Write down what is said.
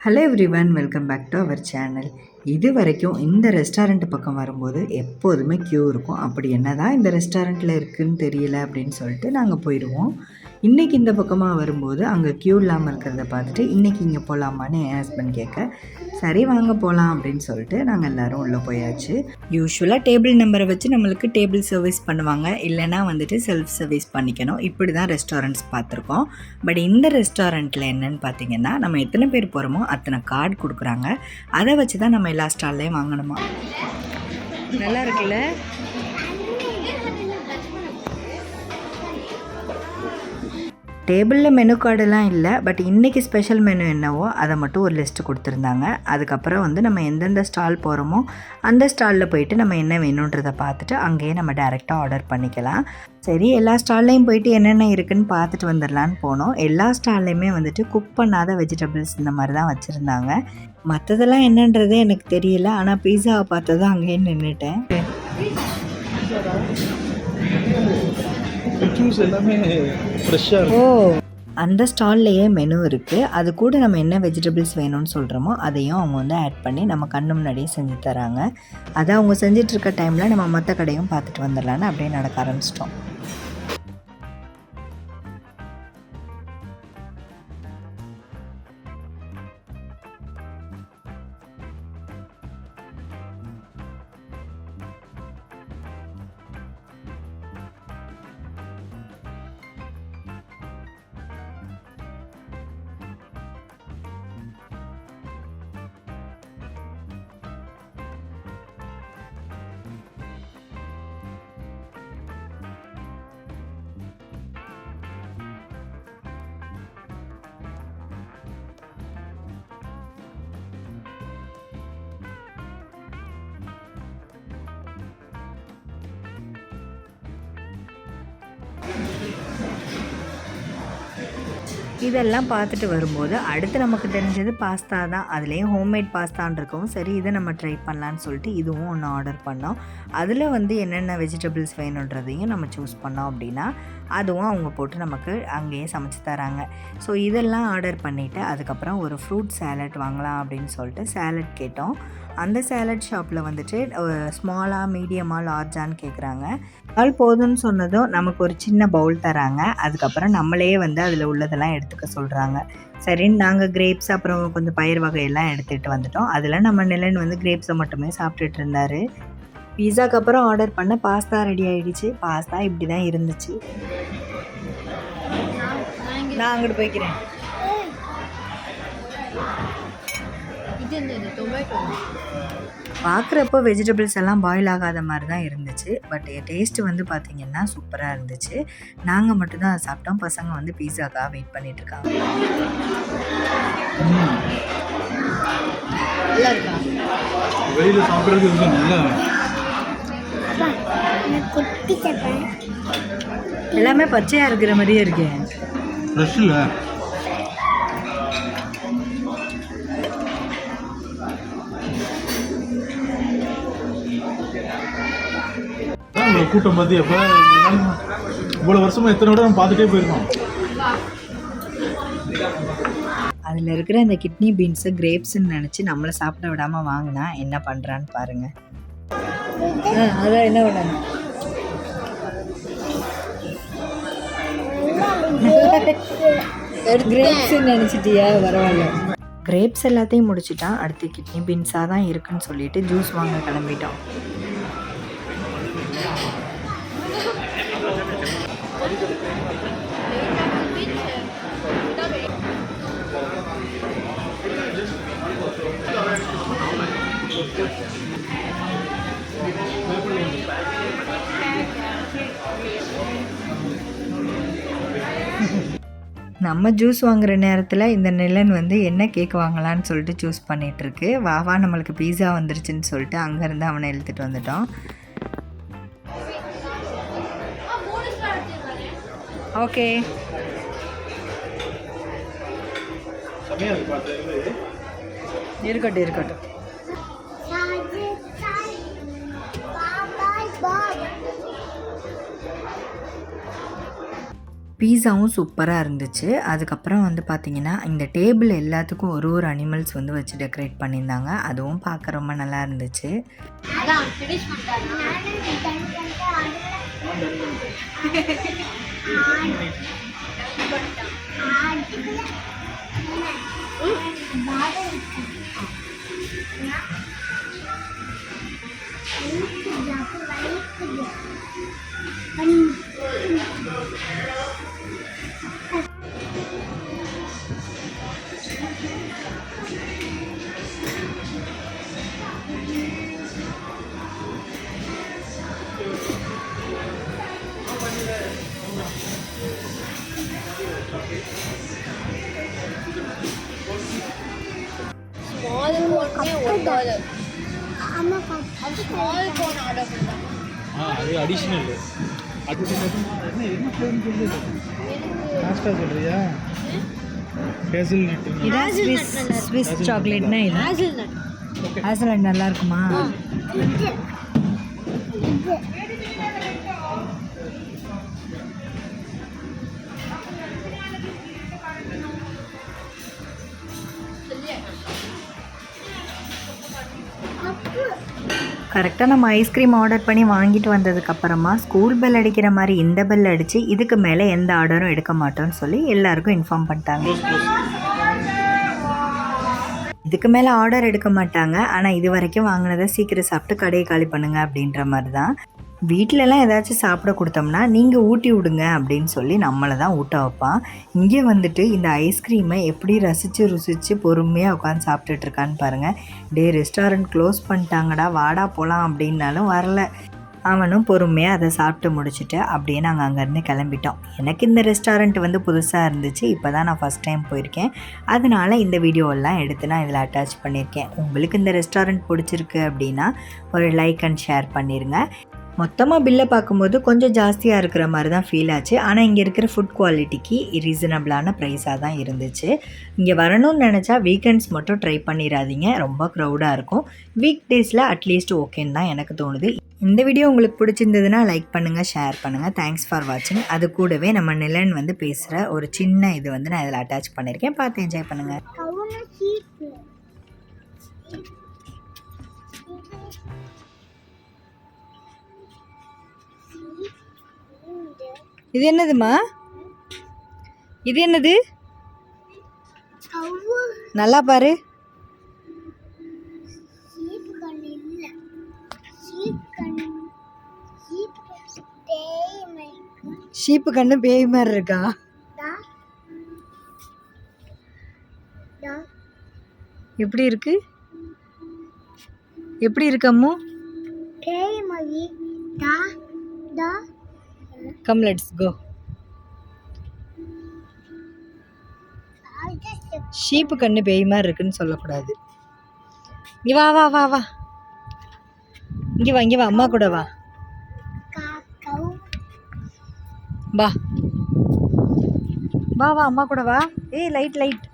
Hello everyone welcome back to our channel இது வரைக்கும் இந்த ரெஸ்டாரண்ட் பக்கம் வரும்போது எப்போதுமே க்யூ இருக்கும். அப்படி என்ன தான் இந்த ரெஸ்டாரண்ட்டில் இருக்குதுன்னு தெரியல அப்படின்னு சொல்லிட்டு நாங்கள் போயிடுவோம். இன்றைக்கி இந்த பக்கமாக வரும்போது அங்கே க்யூ இல்லாமல் இருக்கிறத பார்த்துட்டு இன்றைக்கி இங்கே போகலாமான்னு என் ஹஸ்பண்ட் கேட்க சரி வாங்க போகலாம் அப்படின்னு சொல்லிட்டு நாங்கள் எல்லோரும் உள்ளே போயாச்சு. யூஸ்வலாக டேபிள் நம்பரை வச்சு நம்மளுக்கு டேபிள் சர்வீஸ் பண்ணுவாங்க. இல்லைனா வந்துட்டு செல்ஃப் சர்வீஸ் பண்ணிக்கணும். இப்படி தான் ரெஸ்டாரண்ட்ஸ் பார்த்துருக்கோம். பட் இந்த ரெஸ்டாரண்ட்டில் என்னன்னு பார்த்தீங்கன்னா நம்ம எத்தனை பேர் போகிறோமோ அத்தனை கார்டு கொடுக்குறாங்க. அதை வச்சு தான் நம்ம எல்லா ஸ்டால்லையும் வாங்கணுமா? நல்லா இருக்குல்ல? டேபிளில் மெனு கார்டெல்லாம் இல்லை பட் இன்றைக்கி ஸ்பெஷல் மெனு என்னவோ அதை மட்டும் ஒரு லிஸ்ட்டு கொடுத்துருந்தாங்க. அதுக்கப்புறம் வந்து நம்ம எந்தெந்த ஸ்டால் போகிறோமோ அந்த ஸ்டாலில் போயிட்டு நம்ம என்ன வேணுன்றதை பார்த்துட்டு அங்கேயே நம்ம டேரெக்டாக ஆர்டர் பண்ணிக்கலாம். சரி எல்லா ஸ்டால்லையும் போயிட்டு என்னென்ன இருக்குதுன்னு பார்த்துட்டு வந்துடலான்னு போனோம். எல்லா ஸ்டால்லையுமே வந்துட்டு குக் பண்ணாத வெஜிடபிள்ஸ் இந்த மாதிரி தான் வச்சுருந்தாங்க. மற்றதெல்லாம் என்னன்றது எனக்கு தெரியல ஆனால் பீஸாவை பார்த்ததும் அங்கேயே நின்றுட்டேன் ஜூஸ் எல்லாமே ஃப்ரெஷ்ஷாக ஓ. அந்த ஸ்டால்லையே மெனு இருக்குது அது கூட நம்ம என்ன வெஜிடபிள்ஸ் வேணும்னு சொல்கிறோமோ அதையும் அவங்க வந்து ஆட் பண்ணி நம்ம கண்ணு முன்னாடியே செஞ்சு தராங்க. அதை அவங்க செஞ்சிட்ருக்க டைமில் நம்ம மற்ற கடையும் பார்த்துட்டு வந்துடலான்னு அப்படியே நடக்க ஆரம்பிச்சிட்டோம். இதெல்லாம் பார்த்துட்டு வரும்போது அடுத்து நமக்கு தெரிஞ்சது பாஸ்தா தான். அதுலேயும் ஹோம்மேட் பாஸ்தான் இருக்கும். சரி இதை நம்ம ட்ரை பண்ணலான்னு சொல்லிட்டு இதுவும் ஒன்று ஆர்டர் பண்ணோம். அதில் வந்து என்னென்ன வெஜிடபிள்ஸ் வேணுன்றதையும் நம்ம சூஸ் பண்ணோம் அப்படின்னா அதுவும் அவங்க போட்டு நமக்கு அங்கேயே சமைச்சு தராங்க. ஸோ இதெல்லாம் ஆர்டர் பண்ணிவிட்டு அதுக்கப்புறம் ஒரு ஃப்ரூட் சேலட் வாங்கலாம் அப்படின்னு சொல்லிட்டு சேலட் கேட்டோம். அந்த சேலட் ஷாப்பில் வந்துட்டு ஸ்மாலாக மீடியமாக லார்ஜான்னு கேட்குறாங்க பால் போதும்னு சொன்னதும் நமக்கு ஒரு சின்ன பவுல் தராங்க. அதுக்கப்புறம் நம்மளே வந்து அதில் உள்ளதெல்லாம் எடுத்துக்க சொல்கிறாங்க சரின்னு நாங்கள் கிரேப்ஸ் அப்புறம் கொஞ்சம் பயிர் வகையெல்லாம் எடுத்துகிட்டு வந்துட்டோம். அதில் நம்ம நிலன் வந்து கிரேப்ஸை மட்டுமே சாப்பிட்டுட்டு இருந்தார். பீஸாக்கு அப்புறம் ஆர்டர் பண்ண பாஸ்தா ரெடி ஆகிடுச்சு பாஸ்தா இப்படி தான் இருந்துச்சு. நான் அங்கிட்டு போய்க்கிறேன். பார்க்குறப்போ வெஜிடபிள்ஸ் எல்லாம் பாயில் ஆகாத மாதிரி தான் இருந்துச்சு பட் டேஸ்ட்டு வந்து பார்த்திங்கன்னா சூப்பராக இருந்துச்சு. நாங்கள் மட்டும்தான் அதை சாப்பிட்டோம். பசங்க வந்து பீஸாக்காக வெயிட் பண்ணிட்டு இருக்காங்க. நல்லா இருக்கா? வெளியில் சாப்பிட்றது நல்லா எல்லாமே பச்சையாக இருக்கிற மாதிரியே இருக்கேன் ஃப்ரெஷ் இல்லை? கூட்டம் பார்த்து எப்போ இவ்வளோ வருஷமா எத்தனை விட நம்ம பார்த்துட்டே போயிருக்கோம். அதில் இருக்கிற இந்த கிட்னி பீன்ஸு கிரேப்ஸ்ன்னு நினச்சி நம்மளை சாப்பிட விடாமல் வாங்கினா என்ன பண்ணுறான்னு பாருங்கள் அதான் என்ன பண்ணாங்க நினச்சிட்டியா? பரவாயில்ல. கிரேப்ஸ் எல்லாத்தையும் முடிச்சுட்டா அடுத்து கிட்னி பீன்ஸாக தான் இருக்குன்னு சொல்லிட்டு ஜூஸ் வாங்க கிளம்பிட்டோம். நம்ம ஜூஸ் வாங்குற நேரத்தில் இந்த நிலன் வந்து என்ன கேக் வாங்கலான்னு சொல்லிட்டு சூஸ் பண்ணிகிட்ருக்கு வா வா நம்மளுக்கு பீஸா வந்துருச்சுன்னு சொல்லிட்டு அங்கேருந்து அவனை இழுத்துட்டு வந்துட்டோம். ஓகே இருக்கட்டும் இருக்கட்டும். பீஸாவும் சூப்பராக இருந்துச்சு அதுக்கப்புறம் வந்து பார்த்திங்கன்னா இந்த டேபிள் எல்லாத்துக்கும் ஒரு ஒரு அனிமல்ஸ் வந்து வச்சு டெக்கரேட் பண்ணியிருந்தாங்க அதுவும் பார்க்க ரொம்ப நல்லா இருந்துச்சு அதான் ஸ்மால் கோனே ஒன் டாலர் அது ஸ்மால் கோன் ஆர்டர் பண்ணாங்க ஆ அது அடிஷ்னல் அது என்ன? என்ன ஃப்ளேவர்னு சொல்லு லாஸ்ட்டாக சொல்கிறியா ஹேசல் நட்டு இதான் ஸ்விஸ் ஸ்விஸ் சாக்லேட்னா இது ஹேசல் நட் ஹேசலட் நல்லா இருக்குமா? கரெக்டாக நம்ம ஐஸ்கிரீம் ஆர்டர் பண்ணி வாங்கிட்டு வந்ததுக்கப்புறமா ஸ்கூல் பெல் அடிக்கிற மாதிரி இந்த பெல் அடித்து இதுக்கு மேலே எந்த ஆர்டரும் எடுக்க மாட்டோம்னு சொல்லி எல்லாருக்கும் இன்ஃபார்ம் பண்ணிட்டாங்க. இதுக்கு மேலே ஆர்டர் எடுக்க மாட்டாங்க. ஆனால் இது வரைக்கும் வாங்கினதை சீக்கிரம் சாப்பிட்டு கடையை காலி பண்ணுங்க அப்படின்ற மாதிரி தான் வீட்டிலலாம் ஏதாச்சும் சாப்பிட கொடுத்தோம்னா நீங்கள் ஊட்டி விடுங்க அப்படின்னு சொல்லி நம்மளை தான் ஊட்ட வைப்பான். இங்கே வந்துட்டு இந்த ஐஸ்கிரீமை எப்படி ரசித்து ருசித்து பொறுமையாக உட்காந்து சாப்பிட்டுட்ருக்கான்னு பாருங்கள் டே ரெஸ்டாரண்ட் க்ளோஸ் பண்ணிட்டாங்கடா வாடா போகலாம் அப்படின்னாலும் வரல. அவனும் பொறுமையாக அதை சாப்பிட்டு முடிச்சுட்டு அப்படியே நாங்கள் அங்கேருந்து கிளம்பிட்டோம். எனக்கு இந்த ரெஸ்டாரண்ட் வந்து புதுசாக இருந்துச்சு. இப்போ தான் நான் ஃபஸ்ட் டைம் போயிருக்கேன். அதனால இந்த வீடியோவெல்லாம் எடுத்து நான் இதில் அட்டாச் பண்ணியிருக்கேன். உங்களுக்கு இந்த ரெஸ்டாரண்ட் பிடிச்சிருக்கு அப்படின்னா ஒரு லைக் அண்ட் ஷேர் பண்ணிடுங்க மொத்தமாக பில்லை பார்க்கும்போது கொஞ்சம் ஜாஸ்தியாக இருக்கிற மாதிரி தான் ஃபீல் ஆச்சு. ஆனால் இங்கே இருக்கிற ஃபுட் குவாலிட்டிக்கு ரீசனபிளான ப்ரைஸாக தான் இருந்துச்சு. இங்கே வரணும்னு நினச்சா வீக்கெண்ட்ஸ் மட்டும் ட்ரை பண்ணிடாதீங்க ரொம்ப க்ரௌடாக இருக்கும். வீக் டேஸில் அட்லீஸ்ட் ஓகேன்னு தான் எனக்கு தோணுது. இந்த வீடியோ உங்களுக்கு பிடிச்சிருந்ததுன்னா லைக் பண்ணுங்கள் ஷேர் பண்ணுங்கள் தேங்க்ஸ் ஃபார் வாட்சிங் அது கூடவே நம்ம நிலன் வந்து பேசுகிற ஒரு சின்ன இது வந்து நான் இதில் அட்டாச் பண்ணியிருக்கேன் பார்த்து என்ஜாய் பண்ணுங்கள் இது என்னதுமா? இது என்னது? நல்லா பாரு. ஷீப்பு கண்ணு பேய் மாதிரி இருக்கா? எப்படி இருக்கு? எப்படி இருக்கு அம்மு? தேய் மை டா. டா. கம் லெட்ஸ் கோ ஷீப்பு கண்ணு பேய் மாதிரி இருக்குன்னு சொல்லக்கூடாது. இங்கே வா வா வா வா. இங்கே வா இங்கே வா அம்மா கூட வா. வா. வா வா அம்மா கூட வா. ஏய் லைட் லைட்